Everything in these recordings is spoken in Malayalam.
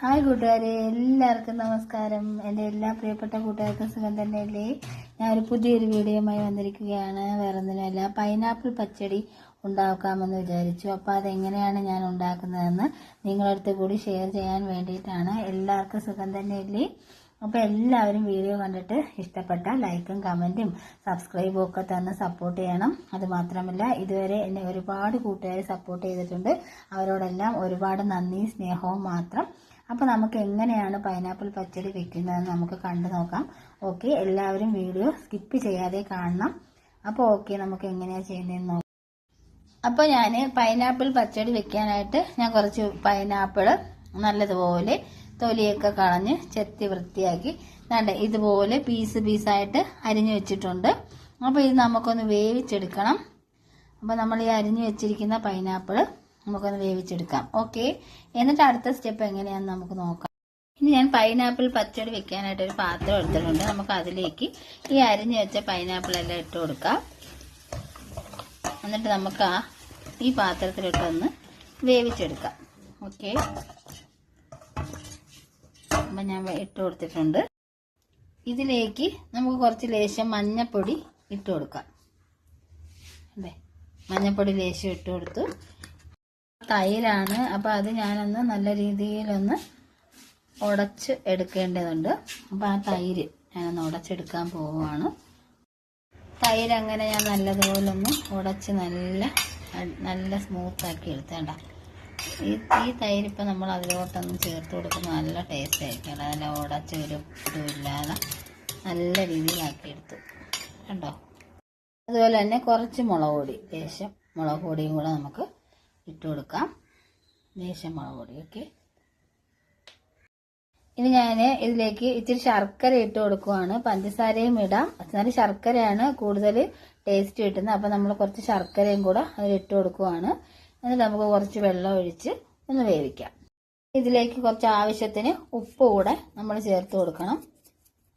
ഹായ് കൂട്ടുകാരെ എല്ലാവർക്കും നമസ്കാരം. എന്റെ എല്ലാ പ്രിയപ്പെട്ട കൂട്ടുകാർക്കും സുഖം തന്നെയല്ലേ? ഞാൻ ഒരു പുതിയൊരു വീഡിയോയുമായി വന്നിരിക്കുകയാണ്. വേറെ ഒന്നിനുമല്ല പൈനാപ്പിൾ പച്ചടി ഉണ്ടാക്കാമെന്ന് വിചാരിച്ചു. അപ്പോൾ അതെങ്ങനെയാണ് ഞാൻ ഉണ്ടാക്കുന്നതെന്ന് നിങ്ങളടുത്ത് കൂടി ഷെയർ ചെയ്യാൻ വേണ്ടിയിട്ടാണ്. എല്ലാവർക്കും സുഖം തന്നെയല്ലേ? അപ്പോൾ എല്ലാവരും വീഡിയോ കണ്ടിട്ട് ഇഷ്ടപ്പെട്ട ലൈക്കും കമന്റും സബ്സ്ക്രൈബും ഒക്കെ തന്ന് സപ്പോർട്ട് ചെയ്യണം. അതുമാത്രമല്ല ഇതുവരെ എന്നെ ഒരുപാട് കൂട്ടുകാർ സപ്പോർട്ട് ചെയ്തിട്ടുണ്ട്. അവരോടെല്ലാം ഒരുപാട് നന്ദിയും സ്നേഹവും മാത്രം അപ്പോൾ നമുക്ക് എങ്ങനെയാണ് പൈനാപ്പിൾ പച്ചടി വെക്കുന്നതെന്ന് നമുക്ക് കണ്ടു നോക്കാം. ഓക്കെ എല്ലാവരും വീഡിയോ സ്കിപ്പ് ചെയ്യാതെ കാണണം. അപ്പോൾ ഓക്കെ നമുക്ക് എങ്ങനെയാണ് ചെയ്യുന്നതെന്ന് നോക്കാം. അപ്പോൾ ഞാൻ പൈനാപ്പിൾ പച്ചടി വെക്കാനായിട്ട് ഞാൻ കുറച്ച് പൈനാപ്പിൾ നല്ലതുപോലെ തൊലിയൊക്കെ കളഞ്ഞ് ചെത്തി വൃത്തിയാക്കി. നല്ല ഇതുപോലെ പീസ് പീസായിട്ട് അരിഞ്ഞു വെച്ചിട്ടുണ്ട്. അപ്പോൾ ഇത് നമുക്കൊന്ന് വേവിച്ചെടുക്കണം. അപ്പോൾ നമ്മൾ ഈ അരിഞ്ഞു വെച്ചിരിക്കുന്ന പൈനാപ്പിൾ നമുക്കൊന്ന് വേവിച്ചെടുക്കാം. ഓക്കെ എന്നിട്ട് അടുത്ത സ്റ്റെപ്പ് എങ്ങനെയാണെന്ന് നമുക്ക് നോക്കാം. ഇനി ഞാൻ പൈനാപ്പിൾ പച്ചടി വെക്കാനായിട്ട് ഒരു പാത്രം എടുത്തിട്ടുണ്ട്. നമുക്ക് അതിലേക്ക് ഈ അരിഞ്ഞു വെച്ച പൈനാപ്പിൾ എല്ലാം ഇട്ട് കൊടുക്കാം. എന്നിട്ട് നമുക്ക് ആ ഈ പാത്രത്തിലിട്ടൊന്ന് വേവിച്ചെടുക്കാം. ഓക്കെ അപ്പം ഞാൻ ഇട്ട് കൊടുത്തിട്ടുണ്ട്. ഇതിലേക്ക് നമുക്ക് കുറച്ച് ലേശം മഞ്ഞപ്പൊടി ഇട്ട് കൊടുക്കാം. അതെ മഞ്ഞപ്പൊടി ലേശം ഇട്ട് കൊടുത്തു. തൈരാണ്. അപ്പോൾ അത് ഞാനൊന്ന് നല്ല രീതിയിലൊന്ന് ഉടച്ച് എടുക്കേണ്ടതുണ്ട്. അപ്പോൾ ആ തൈര് ഞാനൊന്ന് ഉടച്ചെടുക്കാൻ പോവുകയാണ്. തൈര് അങ്ങനെ ഞാൻ നല്ലതുപോലെ ഒന്ന് ഉടച്ച് നല്ല നല്ല സ്മൂത്താക്കി എടുത്തേണ്ട ഈ ഈ തൈര് നമ്മൾ അതിലോട്ടൊന്ന് ചേർത്ത് കൊടുക്കുമ്പോൾ നല്ല ടേസ്റ്റ് ആയിരിക്കും നല്ല ഉടച്ച് ഒരു ഇതുമില്ലാതെ നല്ല രീതിയിലാക്കി എടുത്തു. കണ്ടോ? അതുപോലെ തന്നെ കുറച്ച് മുളക് പൊടി ലേശം മുളക് പൊടിയും കൂടെ നമുക്ക് ഇട്ട് കൊടുക്കാം. ലേശം മുളക് പൊടി ഓക്കെ ഇനി ഞാൻ ഇതിലേക്ക് ഇച്ചിരി ശർക്കര ഇട്ട് കൊടുക്കുവാണ്. പഞ്ചസാരയും ഇടാം. എന്നാലും ശർക്കരയാണ് കൂടുതൽ ടേസ്റ്റ് കിട്ടുന്നത്. അപ്പം നമ്മൾ കുറച്ച് ശർക്കരയും കൂടെ അതിൽ ഇട്ട് കൊടുക്കുവാണ്. എന്നിട്ട് നമുക്ക് കുറച്ച് വെള്ളം ഒഴിച്ച് ഒന്ന് വേവിക്കാം. ഇതിലേക്ക് കുറച്ച് ആവശ്യത്തിന് ഉപ്പ് കൂടെ നമ്മൾ ചേർത്ത് കൊടുക്കണം.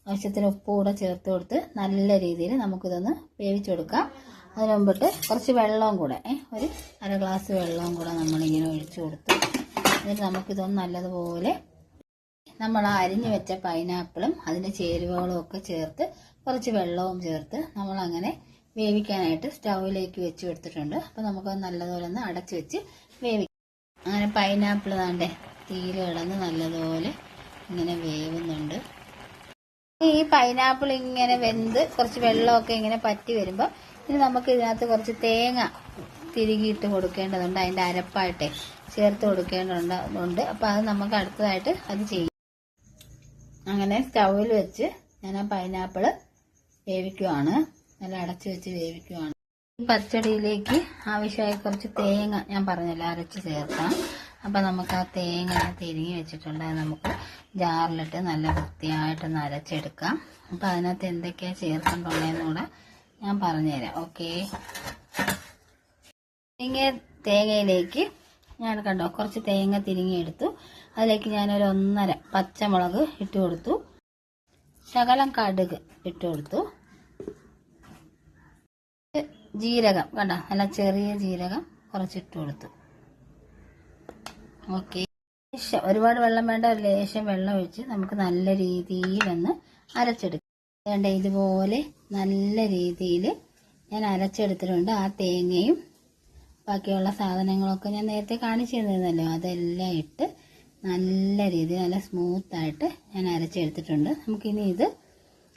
ആവശ്യത്തിന് ഉപ്പ് കൂടെ ചേർത്ത് കൊടുത്ത് നല്ല രീതിയിൽ നമുക്കിതൊന്ന് വേവിച്ചെടുക്കാം അതിന് മുമ്പിട്ട് കുറച്ച് വെള്ളവും കൂടെ ഒരു അര ഗ്ലാസ് വെള്ളവും കൂടെ നമ്മളിങ്ങനെ ഒഴിച്ചു കൊടുത്തു. എന്നിട്ട് നമുക്കിതൊന്ന് നല്ലതുപോലെ നമ്മൾ അരിഞ്ഞു വെച്ച പൈനാപ്പിളും അതിന്റെ ചേരുവകളും ഒക്കെ ചേർത്ത് കുറച്ച് വെള്ളവും ചേർത്ത് നമ്മളങ്ങനെ വേവിക്കാനായിട്ട് സ്റ്റൗവിലേക്ക് വെച്ച് കൊടുത്തിട്ടുണ്ട്. അപ്പോൾ നമുക്കത് നല്ലതുപോലെ ഒന്ന് അടച്ചു വെച്ച് വേവിക്കാം അങ്ങനെ പൈനാപ്പിൾ താണ്ടേ തീരെ കിടന്ന് നല്ലതുപോലെ ഇങ്ങനെ വേവുന്നുണ്ട്. ഈ പൈനാപ്പിൾ ഇങ്ങനെ വെന്ത് കുറച്ച് വെള്ളമൊക്കെ ഇങ്ങനെ പറ്റി വരുമ്പോൾ ഇനി നമുക്ക് ഇതിനകത്ത് കുറച്ച് തേങ്ങ തിരികിയിട്ട് കൊടുക്കേണ്ടതുണ്ട് അതിന്റെ അരപ്പായിട്ടേ ചേർത്ത് കൊടുക്കേണ്ടതുണ്ട്. അപ്പോൾ അത് നമുക്ക് അടുത്തതായിട്ട് അത് ചെയ്യും. അങ്ങനെ സ്റ്റൗവിൽ വെച്ച് ഞാൻ ആ പൈനാപ്പിൾ വേവിക്കുവാണ്. നല്ല അടച്ചു വെച്ച് വേവിക്കുവാണ്. ഈ പച്ചടിയിലേക്ക് ആവശ്യമായ കുറച്ച് തേങ്ങ ഞാൻ പറഞ്ഞല്ലോ അരച്ച് ചേർക്കാം. അപ്പം നമുക്ക് ആ തേങ്ങ തിരിങ്ങി വെച്ചിട്ടുണ്ട്. അത് നമുക്ക് ജാറിലിട്ട് നല്ല വൃത്തിയായിട്ട് നരച്ചെടുക്കാം. അപ്പം അതിനകത്ത് എന്തൊക്കെയാണ് ചേർക്കേണ്ടതെന്ന് കൂടെ ഞാൻ പറഞ്ഞുതരാം. ഓക്കെ. തിരിങ്ങിയ തേങ്ങയിലേക്ക് ഞാൻ കണ്ടോ കുറച്ച് തേങ്ങ തിരിങ്ങി എടുത്തു. അതിലേക്ക് ഞാനൊരു ഒന്നര പച്ചമുളക് ഇട്ട് കൊടുത്തു. ശകലം കടുക് ഇട്ട് കൊടുത്തു. ജീരകം കണ്ട നല്ല ചെറിയ ജീരകം കുറച്ചിട്ട് കൊടുത്തു. ഓക്കെ ഒരുപാട് വെള്ളം വേണ്ട ഒരു ലേശം വെള്ളം ഒഴിച്ച് നമുക്ക് നല്ല രീതിയിൽ ഒന്ന് അരച്ചെടുക്കാം. വേണ്ട ഇതുപോലെ നല്ല രീതിയിൽ ഞാൻ അരച്ചെടുത്തിട്ടുണ്ട് ആ തേങ്ങയും ബാക്കിയുള്ള സാധനങ്ങളൊക്കെ ഞാൻ നേരത്തെ കാണിച്ചു തന്നിരുന്നല്ലോ അതെല്ലാം ഇട്ട് നല്ല രീതിയിൽ നല്ല സ്മൂത്തായിട്ട് ഞാൻ അരച്ചെടുത്തിട്ടുണ്ട്. നമുക്കിനി ഇത്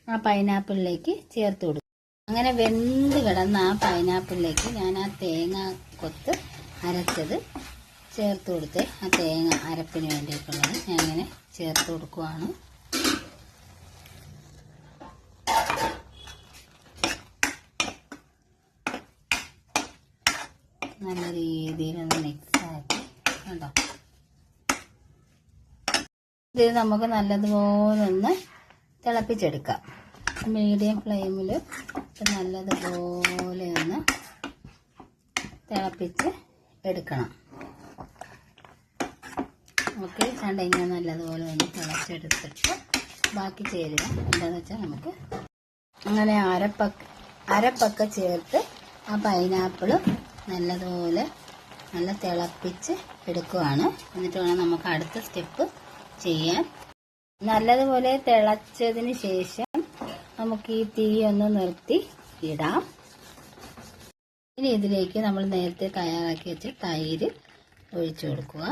ആ പൈനാപ്പിളിലേക്ക് ചേർത്ത് കൊടുക്കും. അങ്ങനെ വെന്ത് കിടന്ന ആ പൈനാപ്പിളിലേക്ക് ഞാൻ ആ തേങ്ങ കൊത്ത് അരച്ചത് ചേർത്ത് കൊടുത്ത് ആ തേങ്ങ അരപ്പിന് വേണ്ടിയിട്ടുള്ളത് ഞാൻ ഇങ്ങനെ ചേർത്ത് കൊടുക്കുവാണ്. നല്ല രീതിയിലൊന്ന് മിക്സാക്കി കണ്ടോ? ഇത് നമുക്ക് നല്ലതുപോലെ ഒന്ന് തിളപ്പിച്ചെടുക്കാം. മീഡിയം ഫ്ലെയിമിൽ നല്ലതുപോലെ ഒന്ന് തിളപ്പിച്ച് എടുക്കണം. ഓക്കെ കണ്ട ഇങ്ങനെ നല്ലതുപോലെ തന്നെ തിളച്ചെടുത്തിട്ട് ബാക്കി ചേരുക. എന്താണെന്ന് വെച്ചാൽ നമുക്ക് അങ്ങനെ അരപ്പക്ക അരപ്പൊക്കെ ചേർത്ത് ആ പൈനാപ്പിളും നല്ലതുപോലെ നല്ല തിളപ്പിച്ച് എടുക്കുവാണ്. എന്നിട്ട് വേണം നമുക്ക് അടുത്ത സ്റ്റെപ്പ് ചെയ്യാൻ. നല്ലതുപോലെ തിളച്ചതിന് ശേഷം നമുക്ക് ഈ തീ ഒന്ന് നിർത്തി ഇടാം. ഇനി ഇതിലേക്ക് നമ്മൾ നേരത്തെ തയ്യാറാക്കി വെച്ച തൈര് ഒഴിച്ചു കൊടുക്കുക.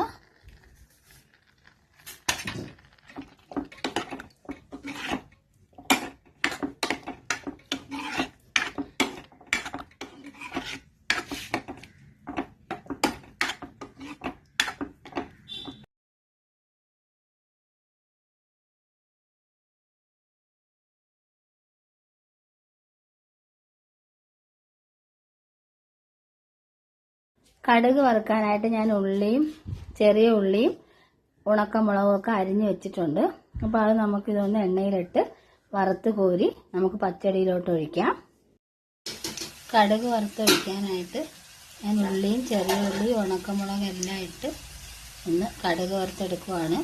കടുക് വറുക്കാനായിട്ട് ഞാൻ ഉള്ളിയും ചെറിയ ഉള്ളിയും ഉണക്കമുളകും ഒക്കെ അരിഞ്ഞു വെച്ചിട്ടുണ്ട്. അപ്പോൾ അത് നമുക്കിതൊന്ന് എണ്ണയിലിട്ട് വറുത്ത് കോരി നമുക്ക് പച്ചടിയിലോട്ട് ഒഴിക്കാം. കടുക് വറുത്തൊഴിക്കാനായിട്ട് ഞാൻ ഉള്ളിയും ചെറിയ ഉള്ളിയും ഉണക്കമുളകും എല്ലാം ഇട്ട് ഒന്ന് കടുക് വറുത്തെടുക്കുവാണ്.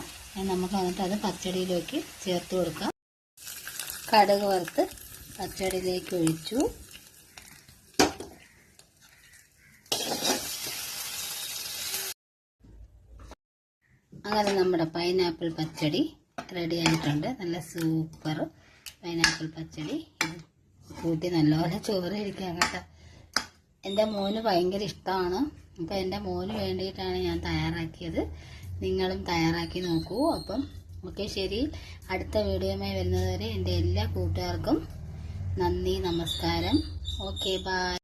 നമുക്ക് എന്നിട്ട് അത് പച്ചടിയിലേക്ക് ചേർത്ത് കൊടുക്കാം. കടുക് വറുത്ത് പച്ചടിയിലേക്ക് ഒഴിച്ചു. അങ്ങനെ നമ്മുടെ പൈനാപ്പിൾ പച്ചടി റെഡി ആയിട്ടുണ്ട്. നല്ല സൂപ്പർ പൈനാപ്പിൾ പച്ചടി. കൂട്ടി നല്ലപോലെ ചോറ് ഇരിക്കാൻ കേട്ടോ. എന്റെ മോന് ഭയങ്കര ഇഷ്ടമാണ് അപ്പം എന്റെ മോന് വേണ്ടിയിട്ടാണ് ഞാൻ തയ്യാറാക്കിയത്. നിങ്ങളും തയ്യാറാക്കി നോക്കൂ. അപ്പം ഓക്കെ ശരി. അടുത്ത വീഡിയോയുമായി വരുന്നതുവരെ എന്റെ എല്ലാ കൂട്ടുകാർക്കും നന്ദി നമസ്കാരം. Okay bye